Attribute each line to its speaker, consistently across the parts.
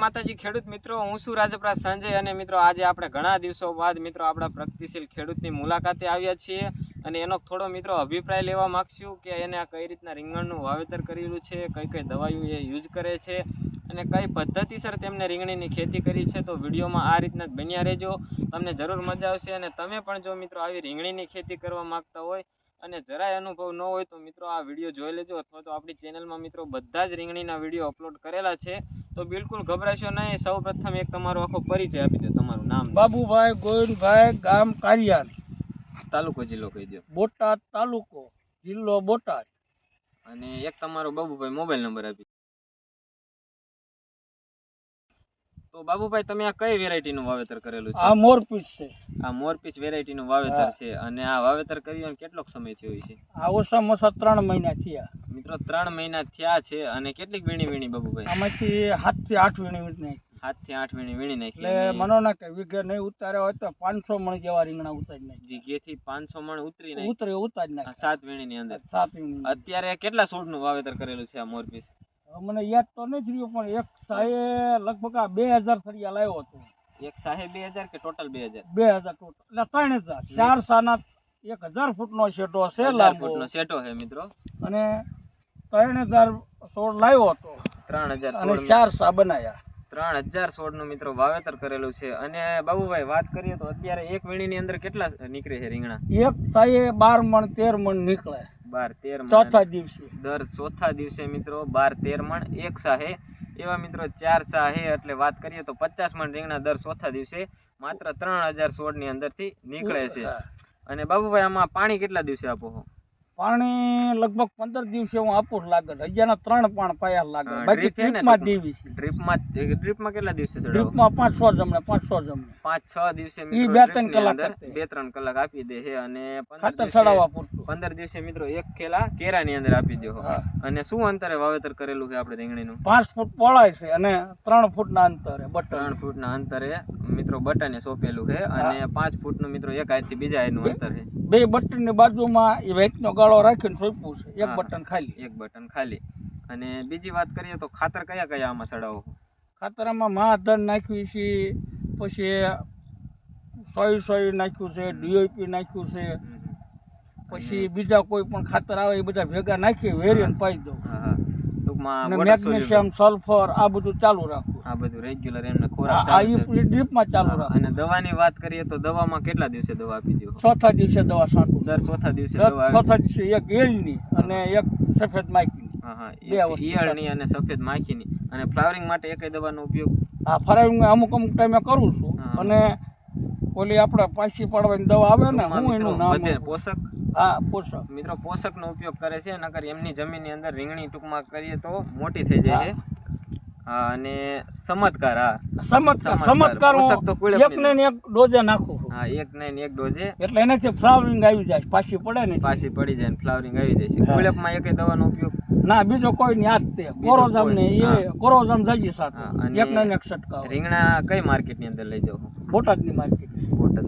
Speaker 1: માતાજી ખેડૂત મિત્રો, હું છું રાજપ્રા સંજય અને મિત્રો આજે આપણે ઘણા દિવસો બાદ મિત્રો આપણા પ્રગતિશીલ ખેડૂતની મુલાકાતે આવ્યા છીએ અને એનો થોડો મિત્રો અભિપ્રાય લેવા માંગશું કે એને આ કઈ રીતના રીંગણનું વાવેતર કરેલું છે, કઈ કઈ દવાઈઓ એ યુઝ કરે છે અને કઈ પદ્ધતિસર તેમને રીંગણીની ખેતી કરી છે તો વિડીયોમાં આ રીતના જ બન્યા રહેજો. તમને જરૂર મજા આવશે અને તમે પણ જો મિત્રો આવી રીંગણીની ખેતી કરવા માગતા હોય અને જરાય અનુભવ ન હોય તો મિત્રો આ વીડિયો જોઈ લેજો અથવા તો આપણી ચેનલમાં મિત્રો બધા જ રીંગણીના વીડિયો અપલોડ કરેલા છે. તો બિલકુલ ગભરાશો નહીં. સૌ પ્રથમ એક તમારો આખો પરિચય આપી દો તમારું નામ
Speaker 2: બાબુભાઈ ગોવિંદભાઈ ગામ કારિયાન
Speaker 1: તાલુકો જિલ્લો કહી દો
Speaker 2: બોટાદ તાલુકો જિલ્લો બોટાદ.
Speaker 1: અને એક તમારો બાબુભાઈ મોબાઈલ નંબર આપી તો બાબુભાઈ તમે આ કઈ વેરાયટી નું વાવેતર કરેલું છે?
Speaker 2: આ મોરપીસ છે.
Speaker 1: આ મોરપીસ વેરાયટીનું વાવેતર છે અને આ વાવેતર કર્યું કેટલોક સમય થયો છે
Speaker 2: આ ઓછામાં ઓછા ત્રણ મહિના થયા.
Speaker 1: મિત્રો ત્રણ મહિના થયા છે અને કેટલીક વીણી વીણી બાબુભાઈ
Speaker 2: આમાંથી સાતથી આઠ વીણી વીણી
Speaker 1: સાતથી આઠ વીણી વીણી નાખી
Speaker 2: એટલે મનો ના કે વીઘે નહીં ઉતાર્યા હોય તો પાંચસો મણ જેવા રીંગણા ઉતારી નાખી.
Speaker 1: વીઘેથી પાંચસો મણ ઉતરી નાખી.
Speaker 2: ઉતરે ઉતારી નાખી.
Speaker 1: સાત વીણીની અંદર.
Speaker 2: સાત વીણી
Speaker 1: અત્યારે કેટલા છોડનું વાવેતર કરેલું છે આ મોરપીસ
Speaker 2: મને યાદ તો નથી રહ્યું પણ એક સાહે લગભગ આ બે હજાર ફરિયા લાવ્યો હતો.
Speaker 1: એક સાહેબ બે હજાર કે ટોટલ બે હજાર?
Speaker 2: બે હજાર ટોટલ. એટલે ત્રણ હજાર. ચાર સાના એક હજાર ફૂટ નો શેટો
Speaker 1: છે
Speaker 2: ફૂટ
Speaker 1: નો સેટો છે મિત્રો.
Speaker 2: અને ત્રણ હજાર છોડ લાવ્યો હતો.
Speaker 1: ત્રણ હજાર
Speaker 2: અને ચાર સા બનાયા.
Speaker 1: ત્રણ હજાર છોડનું મિત્રો વાવેતર કરેલું છે. અને બાબુભાઈ વાત કરીએ તો અત્યારે એક વીણીની અંદર કેટલા નીકળે છે રીંગણા?
Speaker 2: એક સાયે બાર મણ તેર મણ નીકળે.
Speaker 1: બાર તેર મણ.
Speaker 2: ચોથા દિવસે.
Speaker 1: દર ચોથા દિવસે મિત્રો બાર તેર મણ એક સાહે. એવા મિત્રો ચાર સાહે એટલે વાત કરીએ તો પચાસ મણ રીંગણા દર ચોથા દિવસે માત્ર ત્રણ હજાર છોડની અંદરથી નીકળે છે. અને બાબુભાઈ આમાં પાણી કેટલા દિવસે આપો?
Speaker 2: પાણી લગભગ પંદર દિવસે હું આપું જ લાગે હજારના ત્રણ પાણ પાયા લાગે બાકી ટ્રીપમાં? દેવી છે.
Speaker 1: ડ્રીપમાં ડ્રીપમાં કેટલા દિવસે
Speaker 2: ટ્રીપમાં પાંચ છ જમણે પાંચ છ જમણે.
Speaker 1: પાંચ છ દિવસે
Speaker 2: ઈ બે ત્રણ કલાક
Speaker 1: બે ત્રણ કલાક આપી દે છે અને
Speaker 2: ખાતર સડાવવા પૂરતું.
Speaker 1: પંદર દિવસે મિત્રો એક ખેલા કેરાની અંદર આપી દો. અને શું અંતરે વાવેતર કરેલું છે આપણે રીંગણીનું?
Speaker 2: પાંચ ફૂટ પહોળાય છે અને ત્રણ ફૂટના અંતરે બટન.
Speaker 1: ત્રણ ફૂટના અંતરે મિત્રો બટને સોંપેલું છે અને પાંચ ફૂટનું મિત્રો એક હાથથી બીજા હાથનું અંતર છે.
Speaker 2: બે બટનની બાજુમાં એ વેચનો ગાળો રાખીને સોંપ્યું છે. એક બટન ખાલી.
Speaker 1: એક બટન ખાલી. અને બીજી વાત કરીએ તો ખાતર કયા કયા આમાં ચડાવો
Speaker 2: ખાતરમાં મહાધન નાખ્યું છે પછી સોય સોય નાખ્યું છે ડીઓપી નાખ્યું છે. પછી બીજા કોઈ પણ ખાતર આવે એ બધા ભેગા નાખી વેરીને પાઈ દઉં.
Speaker 1: ટૂંકમાં.
Speaker 2: મેગ્નેશિયમ સલ્ફર આ બધું ચાલુ રાખવું.
Speaker 1: આ બધું રેગ્યુલર એમને ખોરાક
Speaker 2: આ. ડ્રીપમાં ચાલુ રાખો
Speaker 1: અને દવાની વાત કરીએ તો દવામાં કેટલા દિવસે દવા આપી દો
Speaker 2: ચોથા દિવસે દવા છાંટું
Speaker 1: દર ચોથા દિવસે દવા
Speaker 2: ચોથા દિવસે એક એલની અને એક સફેદ માખીની.
Speaker 1: હા હા એક ઈયળની અને સફેદ માખીની. અને ફ્લાવરિંગ માટે એકય દવાનો ઉપયોગ
Speaker 2: આ ફ્લાવરિંગ અમુક અમુક ટાઈમે કરું છું. અને ઓલી આપણે પાછી પાડવાની દવા આવે ને હું એનું નામ
Speaker 1: પોષક.
Speaker 2: હા પોષક
Speaker 1: મિત્રો પોષકનો ઉપયોગ કરે છે. નકર એમની જમીનની અંદર રીંગણી ટૂંકમાં કરીએ તો મોટી થઈ જાય છે. અને ચમત્કાર હા.
Speaker 2: ચમત્કાર
Speaker 1: ચમત્કાર. પોષક
Speaker 2: એક ને ને એક ડોઝે નાખું
Speaker 1: હા એક ને એક ડોઝે.
Speaker 2: એટલે એનાથી ફ્લાવરિંગ આવી જાય પાછી પડે ને.
Speaker 1: પાછી પડી જાય ને ફ્લાવરિંગ આવી જાય છે. ગુલાબમાં એકય દવાનો ઉપયોગ?
Speaker 2: ના બીજો કોઈ ની હાથ તે. કોરોઝમ ને એ. કોરોઝમ જજી સાટું એક ને ને એક છંટકાવ.
Speaker 1: રીંગણા કઈ માર્કેટની અંદર લઈ
Speaker 2: જાવ બોટાદની માર્કેટ.
Speaker 1: બોટાદ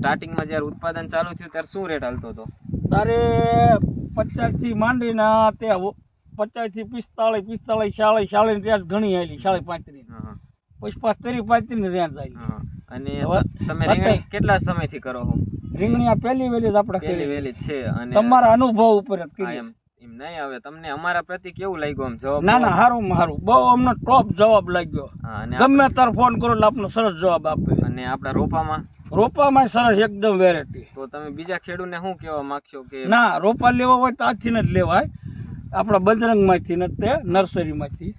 Speaker 1: સ્ટાર્ટિંગમાં જ્યારે ઉત્પાદન ચાલુ થયું ત્યારે શું રેટ હાલતો હતો?
Speaker 2: તારે પચાસથી માંડીને તે પચાસથી પિસ્તાળીસ પિસ્તાળીસ ચાલીસ ચાલીસ રેન્જ ઘણી આવેલી ચાલીસ પાંત્રીસ. પછી પાછ ત્રીસ પાંત્રીસની રેન્જ આવી
Speaker 1: અને તમે રીંગણી કેટલા સમયથી કરો છો?
Speaker 2: રીંગણી આ પહેલી વેલી જ આપણે
Speaker 1: પહેલી વેલી છે અને
Speaker 2: તમારા અનુભવ ઉપર જ કરી
Speaker 1: એમ નહીં હવે તમને અમારા પ્રતિ કેવું લાગ્યું આમ જવાબ?
Speaker 2: ના ના સારું સારું બહુ અમને ટોપ જવાબ લાગ્યો.
Speaker 1: અને
Speaker 2: ગમે તાર ફોન કરો એટલે આપનો સરસ જવાબ આપે.
Speaker 1: અને આપણા રોપામાં?
Speaker 2: રોપામાં સરસ એકદમ વેરાયટી
Speaker 1: તો તમે બીજા ખેડૂતને શું કહેવા માંગશો કે
Speaker 2: ના રોપા લેવા હોય તો આથી જ લેવાય. આપણા બજરંગમાંથી ને તે નર્સરીમાંથી.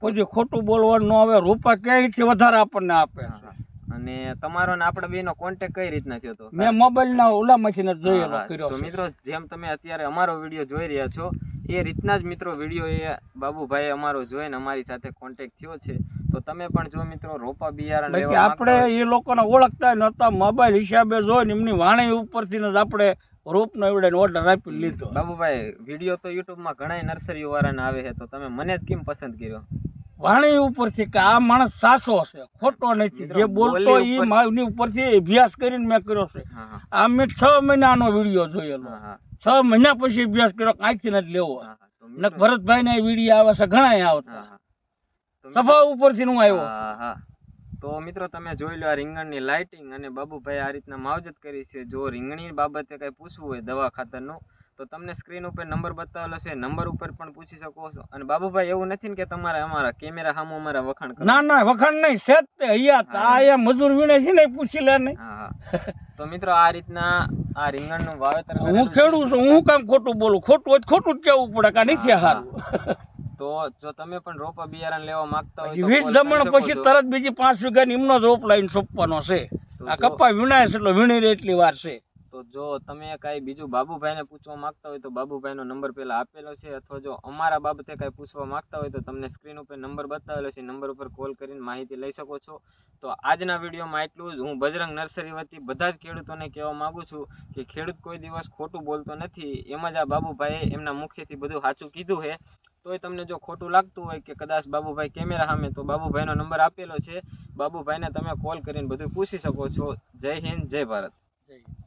Speaker 2: પછી ખોટું બોલવાનું ન આવે રોપા ક્યાંયથી વધારે આપણને આપે.
Speaker 1: અને તમારો ને આપણે બેનો કોન્ટેક્ટ કઈ રીતના થયો હતો?
Speaker 2: મેં મોબાઈલના ઓલામાંથી જ જોયેલો
Speaker 1: હા, હા.
Speaker 2: કર્યો
Speaker 1: તો મિત્રો જેમ તમે અત્યારે અમારો વીડિયો જોઈ રહ્યા છો એ રીતના જ મિત્રો વીડિયો એ બાબુભાઈ અમારો જોઈને અમારી સાથે કોન્ટેક્ટ થયો છે. તો તમે પણ જો મિત્રો રોપા બિયારણ લેવા
Speaker 2: આપણે એ લોકોને ઓળખતા નહોતા મોબાઈલ હિસાબે જોઈને એમની વાણી ઉપરથી જ આપણે રોપનો એવડે ઓર્ડર આપી લીધો.
Speaker 1: બાબુભાઈ વીડિયો તો યુટ્યુબમાં ઘણા નર્સરીઓ વાળાને આવે છે તો તમે મને જ કેમ પસંદ કર્યો?
Speaker 2: વાણી ઉપરથી કે આ માણસ સાચો છે ખોટો નથી. જે બોલતો
Speaker 1: બોલી
Speaker 2: એ માની ઉપરથી અભ્યાસ કરીને મેં કર્યો છે. આ મેં છ મહિનાનો વીડિયો જોયેલો. છ મહિના પછી અભ્યાસ કર્યો કાંઈથી નથી લેવો. ભરતભાઈ ના વીડિયો આવે છે ઘણા આવતા. સભા ઉપરથી હું આવ્યો.
Speaker 1: તો મિત્રો તમે જોઈ લો આ રીંગણની લાઇટિંગ અને બાબુભાઈ આ રીતના માવજત કરી છે. જો રીંગણી બાબતે કઈ પૂછવું હોય દવા ખાતરનું તો તમને સ્ક્રીન ઉપર નંબર બતાવેલો છે નંબર ઉપર પણ પૂછી શકો છો. અને બાબુભાઈ એવું નથી ને કે તમારે અમારા કેમેરા સામે અમારા વખાણ
Speaker 2: ના ના વખાણ નહીં સેજ અહીંયા આ મજૂર વીણે છે ને પૂછી લે નહીં.
Speaker 1: હા હા. તો મિત્રો આ રીતના આ રીંગણનું વાવેતર
Speaker 2: હું
Speaker 1: ખેડું છું
Speaker 2: હું કામ ખોટું બોલું? ખોટું હોય ખોટું જ કહેવું પડે કા નથી
Speaker 1: હા,
Speaker 2: સારું
Speaker 1: તો જો તમે પણ રોપા બિયારણ લેવા માંગતા હોય
Speaker 2: વીસ જમણ પછી તરત બીજી પાંચ વીઘાની એમનો જ રોપ લાવીને સોંપવાનો છે. આ
Speaker 1: કપ્પા
Speaker 2: કપા વીણાય છે એટલે વીણી એટલી વાર છે.
Speaker 1: તો જો તમે કાંઈ બીજું બાબુભાઈને પૂછવા માંગતા હોય તો બાબુભાઈનો નંબર પહેલા આપેલો છે, અથવા જો અમારા બાબતે કાંઈ પૂછવા માંગતા હોય તો તમને સ્ક્રીન ઉપર નંબર બતાવેલો છે, નંબર ઉપર કોલ કરીને માહિતી લઈ શકો છો. તો આજના વિડીયોમાં એટલું જ. હું બજરંગ નર્સરી વતી બધા જ ખેડૂતોને કહેવા માંગુ છું કે ખેડૂત કોઈ દિવસ ખોટું બોલતો નથી. એમ જ આ બાબુભાઈએ એમના મુખેથી બધું સાચું કીધું છે. તોય તમને જો ખોટું લાગતું હોય કે કદાચ બાબુભાઈ કેમેરા સામે, તો બાબુભાઈનો નંબર આપેલો છે. બાબુભાઈને તમે કોલ કરીને બધું પૂછી શકો છો. જય હિન્દ, જય ભારત.
Speaker 2: જય.